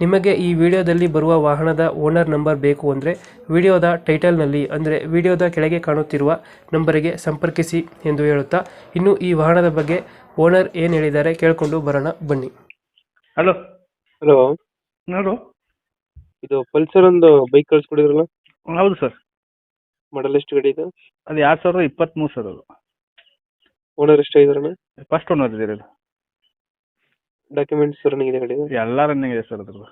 ನಿಮಗೆ ಈ ವಿಡಿಯೋದಲ್ಲಿ ಬರುವ ವಾಹನದ ಓನರ್ ನಂಬರ್ ಬೇಕು ಅಂದರೆ ವಿಡಿಯೋದ ಟೈಟಲ್ನಲ್ಲಿ ಅಂದರೆ ವಿಡಿಯೋದ ಕೆಳಗೆ ಕಾಣುತ್ತಿರುವ ನಂಬರಿಗೆ ಸಂಪರ್ಕಿಸಿ ಎಂದು ಹೇಳುತ್ತಾ ಇನ್ನು ಈ ವಾಹನದ ಬಗ್ಗೆ ಓನರ್ ಏನು ಹೇಳಿದ್ದಾರೆ ಕೇಳಿಕೊಂಡು ಬರೋಣ ಬನ್ನಿ. ಹಲೋ. ಹಲೋ. ನೋಡು ಇದು ಪಲ್ಸರ್ ಒಂದು ಬೈಕ್ ಕಳಿಸ್ಕೊಡಿದ್ರಲ್ಲ? ಹೌದು ಸರ್. ಮಾಡಲ್ ಎಷ್ಟು ಗಾಡಿ ಇದು? ಅದು ಎರಡು ಸಾವಿರದ ಇಪ್ಪತ್ತ್ಮೂರು ಸರ್ ಅದು. ಓನರ್ ಎಷ್ಟಾಗಿದಾರಣ ಫಸ್ಟ್ ಓನರ್ ಅದು ಡಾಕ್ಯುಮೆಂಟ್ಸ್ ರನ್ನಿಂಗ್ ಇದೆ ಗಾಡಿ ಎಲ್ಲ ರನ್ನಿಂಗ್ ಇದೆ ಸರ್ ಅದ್ರದ್ದು.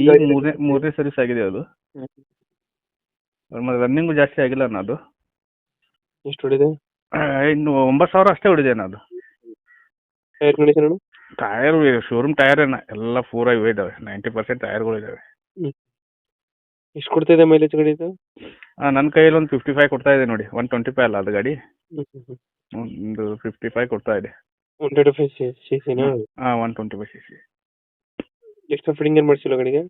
ಈಗ ಗಾಡಿ ಮೂರನೇ ಮೂರನೇ ಸರ್ವಿಸ್ ಆಗಿದೆ ಅದು. ಮತ್ತೆ ರನ್ನಿಂಗ್ ಜಾಸ್ತಿ ಆಗಿಲ್ಲ ಅನ್ನ ಅದು. ಎಷ್ಟು ಹೊಡಿದೆ? ಇನ್ನು ಒಂಬತ್ತು ಸಾವಿರ ಅಷ್ಟೇ ಹೊಡಿದೆ ಅದು. Tyre condition tyre showroom tyre ಅಣ್ಣ. ಎಲ್ಲ ಪೂರ ಆಗಿ ಇದಾವೆ. ನೈಂಟಿ ಪರ್ಸೆಂಟ್ ಟೈರ್ಗಳು ಇದಾವೆ. ಎಷ್ಟು ಕೊಡ್ತಾ ಇದೆ ಮೈಲೇಜ್ ಗಾಡಿ ಇದು? ನನ್ನ ಕೈಯಲ್ಲಿ ಒಂದು ಫಿಫ್ಟಿ ಫೈವ್ ಕೊಡ್ತಾ ಇದೆ ನೋಡಿ. ಒನ್ ಟ್ವೆಂಟಿ ಫೈವ್ ಅಲ್ಲ ಅದು ಗಾಡಿ. ಒಂದು ಫಿಫ್ಟಿ ಫೈವ್ ಕೊಡ್ತಾ ಇದೆ. ಒನ್ ಟ್ವೆಂಟಿ ಫೈವ್ ಸಿ ಸಿನ ಹಾಂ one twenty five C C extra fitting ಏನು ಮಾಡಿಸಿಲ್ಲ ಗಾಡಿಗೆ?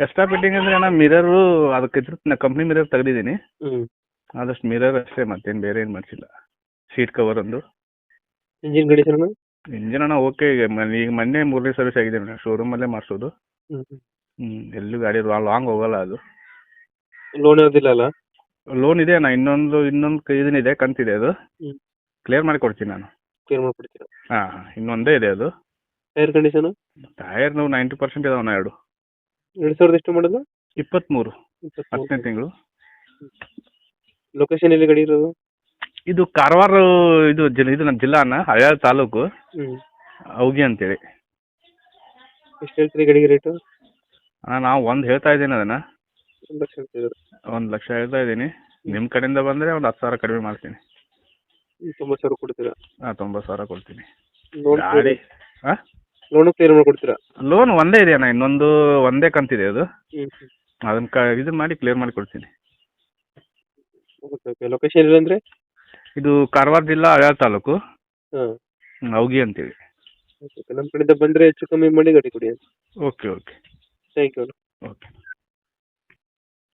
ಎಕ್ಸ್ಟ್ರಾ ಫಿಟ್ಟಿಂಗ್ ಅಂದರೆ ಅಣ್ಣ ಮಿರರು ಅದಕ್ಕೆ ಇದ್ರ ಕಂಪ್ನಿ ಮಿರರ್ ತೆಗ್ದಿದ್ದೀನಿ. ಹ್ಞೂ ಆದಷ್ಟು ಮಿರರ್ ಅಷ್ಟೇ ಮತ್ತೇನು ಬೇರೆ ಏನು ಮಾಡಿಸಿಲ್ಲ. ಸೀಟ್ ಕವರ್ ಒಂದು. ಇಂಜಿನ್ ಕಂಡೀಷನ್ ಇಂಜಿನ್ ಅಣ್ಣ ಓಕೆ ಈಗ ಮನ್- ಈಗ ಮೊನ್ನೆ ಮೂರನೇ ಸರ್ವಿಸ್ ಆಗಿದೆ ಮೇಡಮ್ ಶೋರೂಮಲ್ಲೇ ಮಾಡಿಸೋದು. ಹ್ಞೂ ಹ್ಞೂ ಎಲ್ಲೂ ಗಾಡಿ ಲಾಂಗ್ ಹೋಗಲ್ಲ ಅದು. ಲೋನ್ ಯಾವುದಿಲ್ಲ ಅಲ್ಲ? ಲೋನ್ ಇದೆ ಅಣ್ಣ. ಇನ್ನೊಂದು ಇನ್ನೊಂದು ಇದನ್ನಿದೆ ಕಂತಿದೆ ಅದು. ಹ್ಮ್. ಕ್ಲಿಯರ್ ಮಾಡಿ ಕೊಡ್ತೀನಿ ನಾನು. ಕ್ಲಿಯರ್ ಮಾಡ್ಕೊಡ್ತೀರಾ? ಹಾಂ ಹಾಂ ಇನ್ನೊಂದೇ ಇದೆ ಅದು. ಟೈರ್ ಕಂಡೀಷನ್ ಟೈರ್ ನಾವು ನೈಂಟಿ ಪರ್ಸೆಂಟ್ ಇದಾವಣ್ಣ ಎರಡು. ಎರಡು ಸಾವಿರದ ಎಷ್ಟು ಮಾಡೋದು ಇಪ್ಪತ್ತ್ಮೂರು ಹತ್ತನೇ ತಿಂಗಳು. ಲೊಕೇಶನ್ ಎಲ್ಲಿ ಗಾಡಿ ಇರೋದು? ಇದು ಕಾರವಾರ ಇದು ಇದು ನಮ್ಮ ಜಿಲ್ಲಾ ಅಣ್ಣ ಹಳ್ಯಾಳ ತಾಲೂಕು. ಅವಗಿ ಅಂತೇಳಿ. ಎಷ್ಟು ಹೇಳ್ತೀರಿ ಗಾಡಿಗೆ ರೇಟು ಅಣ್ಣ ನಾವು ಒಂದು ಹೇಳ್ತಾ ಇದ್ದೀನಿ ಅದನ್ನ. ಒಂದು ಲಕ್ಷ ಹೇಳ್ತಿದ್ರು ಒಂದು ಲಕ್ಷ ಹೇಳ್ತಾ ಇದ್ದೀನಿ. ನಿಮ್ಮ ಕಡೆಯಿಂದ ಬಂದರೆ ಒಂದು ಹತ್ತು ಸಾವಿರ ಕಡಿಮೆ ಮಾಡ್ತೀನಿ. ತೊಂಬತ್ತು ಸಾವಿರ ಕೊಡ್ತೀರಾ? ಹಾಂ ತೊಂಬತ್ತು ಸಾವಿರ ಕೊಡ್ತೀನಿ. ಲೋನ್ ಗಾಡಿ ಹಾಂ? ಲೋನು ಕ್ಲಿಯರ್ ಮಾಡ್ಕೊಡ್ತೀರಾ? ಲೋನ್ ಒಂದೇ ಇದೆ ಅಣ್ಣ ಇನ್ನೊಂದು ಒಂದೇ ಕಂತಿದೆ ಅದು. ಹ್ಞೂ ಅದನ್ನ ಕ ಇದನ್ನ ಮಾಡಿ ಕ್ಲಿಯರ್ ಮಾಡಿ ಕೊಡ್ತೀನಿ. ಓಕೆ ಓಕೆ ಲೊಕೇಶನ್ ಇಲ್ಲಂದ್ರೆ ಇದು ಕಾರವಾರ ಜಿಲ್ಲಾ ಹಳ್ಯಾಳ ತಾಲೂಕು. ಹಾಂ. ಹ್ಮ್, ಅವಗಿ ಅಂತೇಳಿ ಓಕೆ ನಮ್ಮ ಕಡೆಯಿಂದ ಬಂದರೆ ಹೆಚ್ಚು ಕಮ್ಮಿ ಮಾಡಿ ಗಾಡಿ ಕೊಡಿ okay okay thank you okay